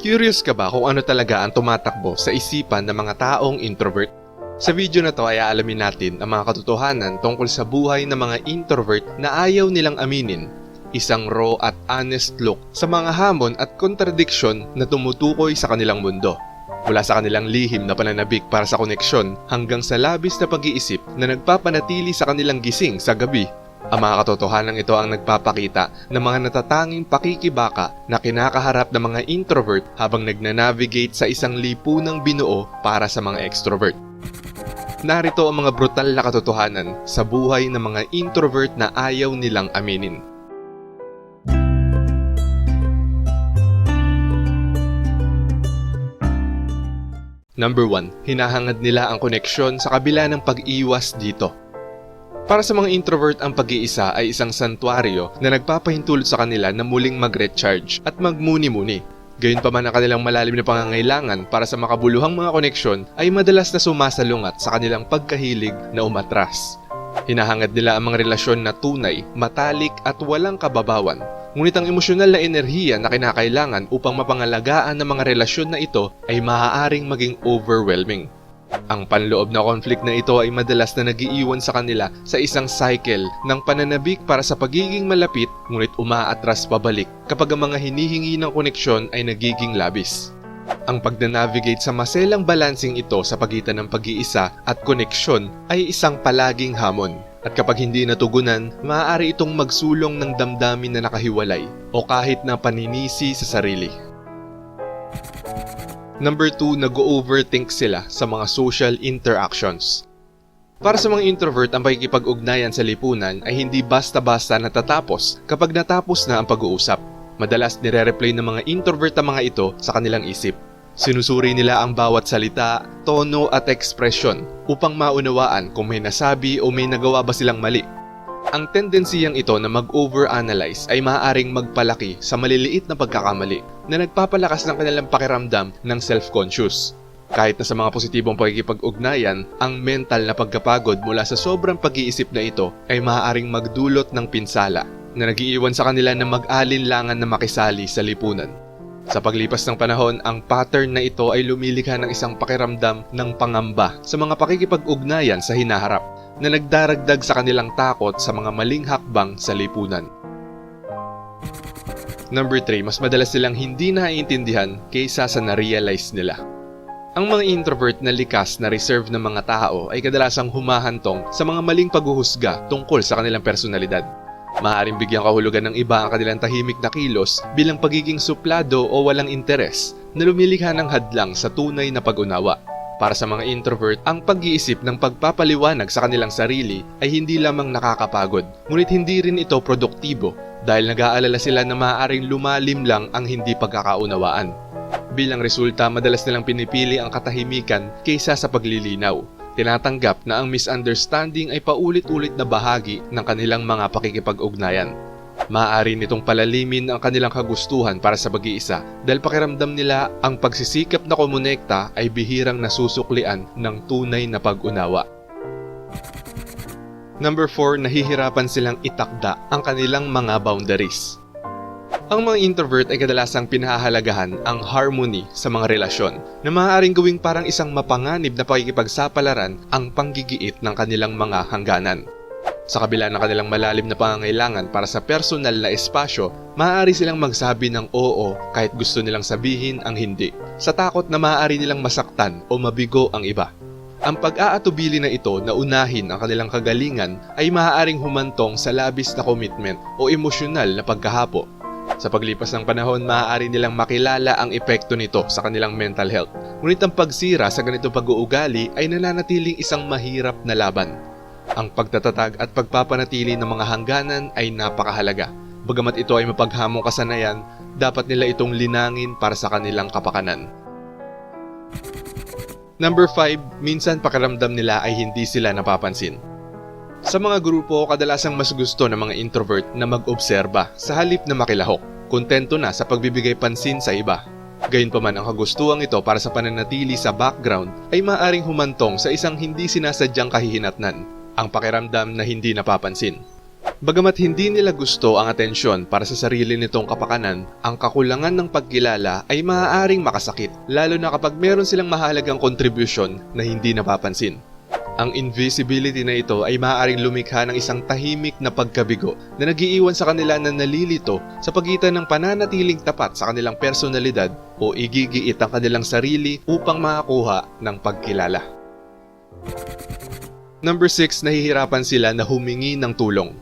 Curious ka ba kung ano talaga ang tumatakbo sa isipan ng mga taong introvert? Sa video na to ay aalamin natin ang mga katotohanan tungkol sa buhay ng mga introvert na ayaw nilang aminin. Isang raw at honest look sa mga hamon at contradiction na tumutukoy sa kanilang mundo. Mula sa kanilang lihim na pananabik para sa koneksyon hanggang sa labis na pag-iisip na nagpapanatili sa kanilang gising sa gabi ang mga katotohanan ito ang nagpapakita ng mga natatanging pakikibaka na kinakaharap ng mga introvert habang nagnanavigate sa isang lipunang binuo para sa mga extrovert. Narito ang mga brutal na katotohanan sa buhay ng mga introvert na ayaw nilang aminin. Number 1. Hinahangad nila ang koneksyon sa kabila ng pag-iwas dito. Para sa mga introvert, ang pag-iisa ay isang santuario na nagpapahintulot sa kanila na muling mag-recharge at magmuni-muni. Gayunpaman ang kanilang malalim na pangangailangan para sa makabuluhang mga koneksyon ay madalas na sumasalungat sa kanilang pagkahilig na umatras. Hinahangad nila ang mga relasyon na tunay, matalik at walang kababawan. Ngunit ang emosyonal na enerhiya na kinakailangan upang mapangalagaan ng mga relasyon na ito ay maaaring maging overwhelming. Ang panloob na conflict na ito ay madalas na nagiiwan sa kanila sa isang cycle ng pananabik para sa pagiging malapit ngunit umaatras pabalik kapag ang mga hinihingi ng koneksyon ay nagiging labis. Ang pagna-navigate sa maselang balancing ito sa pagitan ng pag-iisa at koneksyon ay isang palaging hamon. At kapag hindi natugunan, maaari itong magsulong ng damdamin na nakahiwalay o kahit na paninisi sa sarili. Number 2, nag-overthink sila sa mga social interactions. Para sa mga introvert, ang pakikipag-ugnayan sa lipunan ay hindi basta-basta natatapos kapag natapos na ang pag-uusap. Madalas nire-replay ng mga introvert ang mga ito sa kanilang isip. Sinusuri nila ang bawat salita, tono at ekspresyon upang maunawaan kung may nasabi o may nagawa ba silang mali. Ang tendensiyang ito na mag-overanalyze ay maaaring magpalaki sa maliliit na pagkakamali na nagpapalakas ng kanilang pakiramdam ng self-conscious. Kahit na sa mga positibong pagkikipag-ugnayan, ang mental na pagkapagod mula sa sobrang pag-iisip na ito ay maaaring magdulot ng pinsala na nagiiwan sa kanila na mag-alinlangan na makisali sa lipunan. Sa paglipas ng panahon, ang pattern na ito ay lumilikha ng isang pakiramdam ng pangamba sa mga pakikipag-ugnayan sa hinaharap na nagdaragdag sa kanilang takot sa mga maling hakbang sa lipunan. Number 3, mas madalas silang hindi naiintindihan kaysa sa na-realize nila. Ang mga introvert na likas na reserve ng mga tao ay kadalasang humahantong sa mga maling paghuhusga tungkol sa kanilang personalidad. Maaaring bigyang kahulugan ng iba ang kanilang tahimik na kilos bilang pagiging suplado o walang interes na lumilikha ng hadlang sa tunay na pag-unawa. Para sa mga introvert, ang pag-iisip ng pagpapaliwanag sa kanilang sarili ay hindi lamang nakakapagod, ngunit hindi rin ito produktibo dahil nag-aalala sila na maaaring lumalim lang ang hindi pagkakaunawaan. Bilang resulta, madalas nilang pinipili ang katahimikan kaysa sa paglilinaw. Tinatanggap na ang misunderstanding ay paulit-ulit na bahagi ng kanilang mga pakikipag-ugnayan. Maaari nitong palalimin ang kanilang kagustuhan para sa pag-iisa dahil pakiramdam nila ang pagsisikap na kumonekta ay bihirang nasusuklian ng tunay na pag-unawa. Number 4, nahihirapan silang itakda ang kanilang mga boundaries. Ang mga introvert ay kadalasang pinahahalagahan ang harmony sa mga relasyon na maaaring gawing parang isang mapanganib na pakikipagsapalaran ang panggigiit ng kanilang mga hangganan. Sa kabila ng kanilang malalim na pangangailangan para sa personal na espasyo, maaari silang magsabi ng oo kahit gusto nilang sabihin ang hindi, sa takot na maaari nilang masaktan o mabigo ang iba. Ang pag-aatubili na ito na unahin ang kanilang kagalingan ay maaaring humantong sa labis na commitment o emosyonal na pagkahapo. Sa paglipas ng panahon, maaari nilang makilala ang epekto nito sa kanilang mental health. Ngunit ang pagsira sa ganitong pag-uugali ay nananatiling isang mahirap na laban. Ang pagtatatag at pagpapanatili ng mga hangganan ay napakahalaga. Bagamat ito ay mapaghamong kasanayan, dapat nila itong linangin para sa kanilang kapakanan. Number 5, minsan pakiramdam nila ay hindi sila napapansin. Sa mga grupo, kadalasang mas gusto ng mga introvert na mag-obserba sa halip na makilahok. Kontento na sa pagbibigay pansin sa iba. Gayunpaman ang kagustuhan ito para sa pananatili sa background ay maaring humantong sa isang hindi sinasadyang kahihinatnan, ang pakiramdam na hindi napapansin. Bagamat hindi nila gusto ang atensyon para sa sarili nitong kapakanan, ang kakulangan ng pagkilala ay maaaring makasakit, lalo na kapag meron silang mahalagang kontribusyon na hindi napapansin. Ang invisibility na ito ay maaaring lumikha ng isang tahimik na pagkabigo na nagiiwan sa kanila na nalilito sa pagitan ng pananatiling tapat sa kanilang personalidad o igigiit ang kanilang sarili upang makakuha ng pagkilala. Number 6, nahihirapan sila na humingi ng tulong.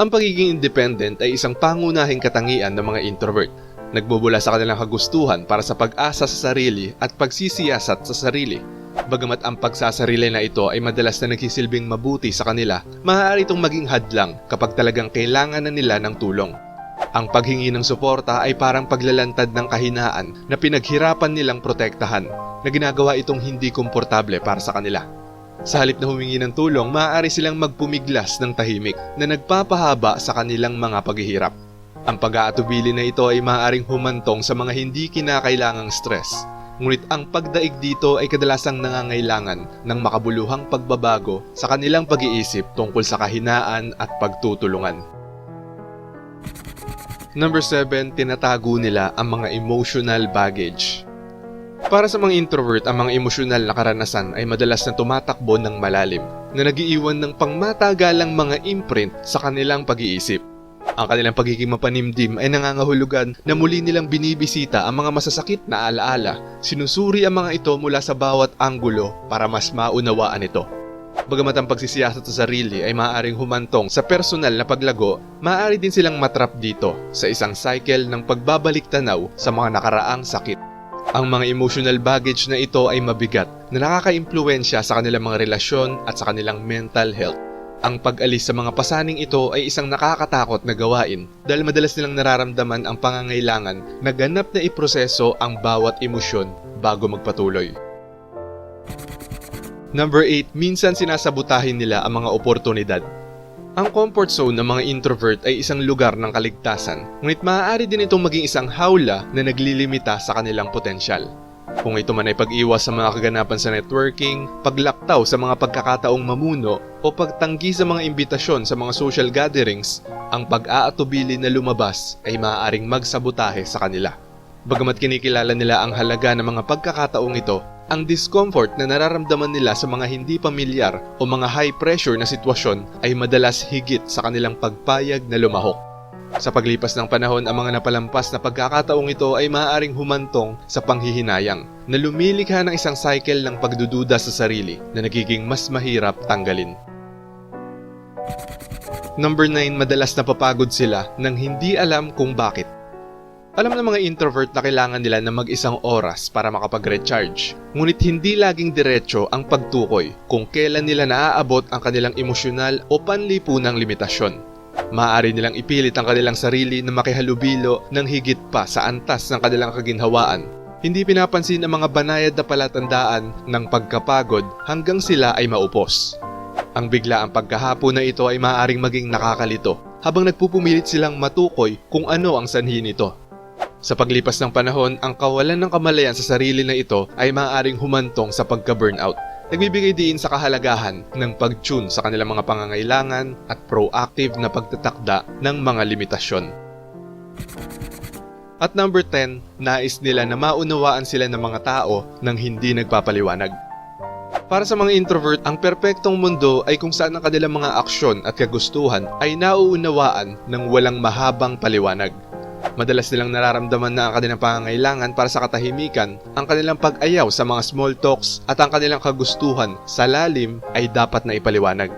Ang pagiging independent ay isang pangunahing katangian ng mga introvert. Nagbubula sa kanilang kagustuhan para sa pag-asa sa sarili at pagsisiyasat sa sarili. Bagamat ang pagsasarili na ito ay madalas na nagsisilbing mabuti sa kanila, maaari itong maging hadlang kapag talagang kailangan na nila ng tulong. Ang paghingi ng suporta ay parang paglalantad ng kahinaan na pinaghirapan nilang protektahan na ginagawa itong hindi komportable para sa kanila. Sa halip na humingi ng tulong, maaari silang magpumiglas ng tahimik na nagpapahaba sa kanilang mga paghihirap. Ang pag-aatubili na ito ay maaaring humantong sa mga hindi kinakailangang stress. Ngunit ang pagdaig dito ay kadalasang nangangailangan ng makabuluhang pagbabago sa kanilang pag-iisip tungkol sa kahinaan at pagtutulungan. Number 7, tinatago nila ang mga emotional baggage. Para sa mga introvert, ang mga emosyonal na karanasan ay madalas na tumatakbo ng malalim na nagiiwan ng pangmatagalang mga imprint sa kanilang pag-iisip. Ang kanilang pagiging mapanimdim ay nangangahulugan na muli nilang binibisita ang mga masasakit na alaala. Sinusuri ang mga ito mula sa bawat anggulo para mas maunawaan ito. Bagamat ang pagsisiyasat sa sarili ay maaaring humantong sa personal na paglago, maaari din silang matrap dito sa isang cycle ng pagbabalik tanaw sa mga nakaraang sakit. Ang mga emotional baggage na ito ay mabigat na nakaka-impluensya sa kanilang mga relasyon at sa kanilang mental health. Ang pag-alis sa mga pasaning ito ay isang nakakatakot na gawain dahil madalas nilang nararamdaman ang pangangailangan na ganap na iproseso ang bawat emosyon bago magpatuloy. Number 8, minsan sinasabutahin nila ang mga oportunidad. Ang comfort zone ng mga introvert ay isang lugar ng kaligtasan, ngunit maaari din itong maging isang hawla na naglilimita sa kanilang potensyal. Kung ito man ay pag-iwas sa mga kaganapan sa networking, paglaktaw sa mga pagkakataong mamuno, o pagtanggi sa mga imbitasyon sa mga social gatherings, ang pag-aatubili na lumabas ay maaaring magsabotahe sa kanila. Bagamat kinikilala nila ang halaga ng mga pagkakataong ito, ang discomfort na nararamdaman nila sa mga hindi pamilyar o mga high pressure na sitwasyon ay madalas higit sa kanilang pagpayag na lumahok. Sa paglipas ng panahon, ang mga napalampas na pagkakataong ito ay maaaring humantong sa panghihinayang na lumilikha ng isang cycle ng pagdududa sa sarili na nagiging mas mahirap tanggalin. Number 9, madalas napapagod sila nang hindi alam kung bakit. Alam ng mga introvert na kailangan nila na mag-isang oras para makapag-recharge. Ngunit hindi laging diretso ang pagtukoy kung kailan nila naaabot ang kanilang emosyonal o panlipunang limitasyon. Maaari nilang ipilit ang kanilang sarili na makihalubilo ng higit pa sa antas ng kanilang kaginhawaan. Hindi pinapansin ang mga banayad na palatandaan ng pagkapagod hanggang sila ay maupos. Ang bigla ang pagkahapon na ito ay maaaring maging nakakalito habang nagpupumilit silang matukoy kung ano ang sanhi nito. Sa paglipas ng panahon, ang kawalan ng kamalayan sa sarili na ito ay maaaring humantong sa pagka-burnout. Nagbibigay din sa kahalagahan ng pag-tune sa kanilang mga pangangailangan at proactive na pagtatakda ng mga limitasyon. At number 10, nais nila na maunawaan sila ng mga tao nang hindi nagpapaliwanag. Para sa mga introvert, ang perpektong mundo ay kung saan ang kanilang mga aksyon at kagustuhan ay nauunawaan ng walang mahabang paliwanag. Madalas nilang nararamdaman na ang kanilang pangangailangan para sa katahimikan, ang kanilang pag-ayaw sa mga small talks at ang kanilang kagustuhan sa lalim ay dapat na ipaliwanag.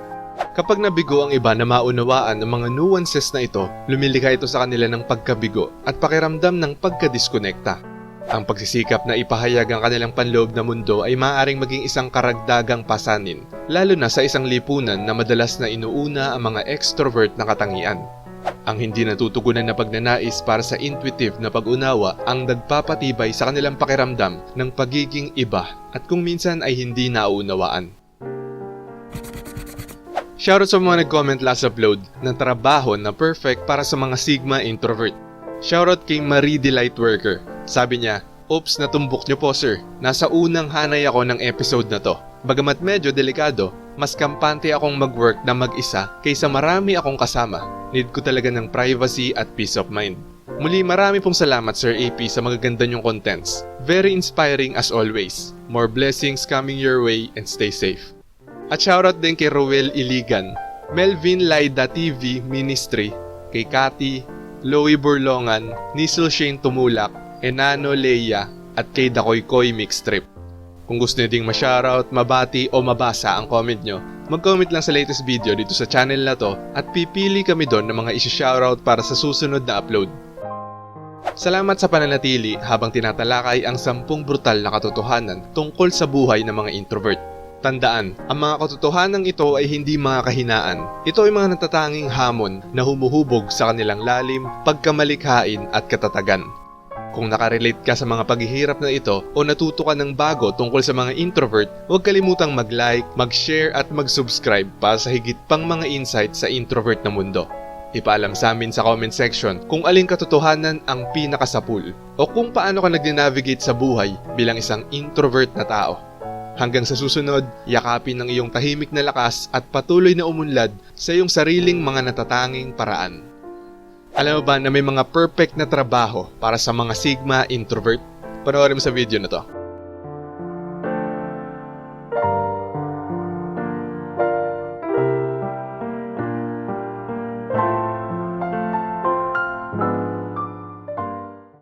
Kapag nabigo ang iba na maunawaan ang mga nuances na ito, lumilikha ito sa kanila ng pagkabigo at pakiramdam ng pagkadiskonekta. Ang pagsisikap na ipahayag ang kanilang panloob na mundo ay maaaring maging isang karagdagang pasanin, lalo na sa isang lipunan na madalas na inuuna ang mga extrovert na katangian. Ang hindi natutugunan na pagnanais para sa intuitive na pag-unawa ang nagpapatibay sa kanilang pakiramdam ng pagiging iba at kung minsan ay hindi naunawaan. Shoutout sa mga nag-comment last upload ng trabaho na perfect para sa mga Sigma introvert. Shoutout kay Marie Delight Worker. Sabi niya, Oops, natumbok niyo po sir. Nasa unang hanay ako ng episode na to. Bagamat medyo delikado, mas kampante akong mag-work na mag-isa kaysa marami akong kasama. Need ko talaga ng privacy at peace of mind. Muli marami pong salamat Sir AP sa magaganda niyong contents. Very inspiring as always. More blessings coming your way and stay safe. At shoutout din kay Roel Iligan, Melvin Laida TV Ministry, kay Cathy, Loie Burlongan, Nisel Shane Tumulak, Enano Leia, at kay Dakoy Koy Mixtrip. Kung gusto niyo ding ma-shoutout, mabati o mabasa ang comment nyo, mag-comment lang sa latest video dito sa channel na to at pipili kami doon ng mga isi-shoutout para sa susunod na upload. Salamat sa pananatili habang tinatalakay ang sampung brutal na katotohanan tungkol sa buhay ng mga introvert. Tandaan, ang mga katotohanan ito ay hindi mga kahinaan. Ito ay mga natatanging hamon na humuhubog sa kanilang lalim, pagkamalikhain at katatagan. Kung nakarelate ka sa mga paghihirap na ito o natuto ka ng bago tungkol sa mga introvert, huwag kalimutang mag-like, mag-share at mag-subscribe para sa higit pang mga insight sa introvert na mundo. Ipaalam sa amin sa comment section kung aling katotohanan ang pinakasapul o kung paano ka nag-navigate sa buhay bilang isang introvert na tao. Hanggang sa susunod, yakapin ng iyong tahimik na lakas at patuloy na umunlad sa iyong sariling mga natatanging paraan. Alam mo ba na may mga perfect na trabaho para sa mga Sigma introvert? Panoorin mo sa video na to.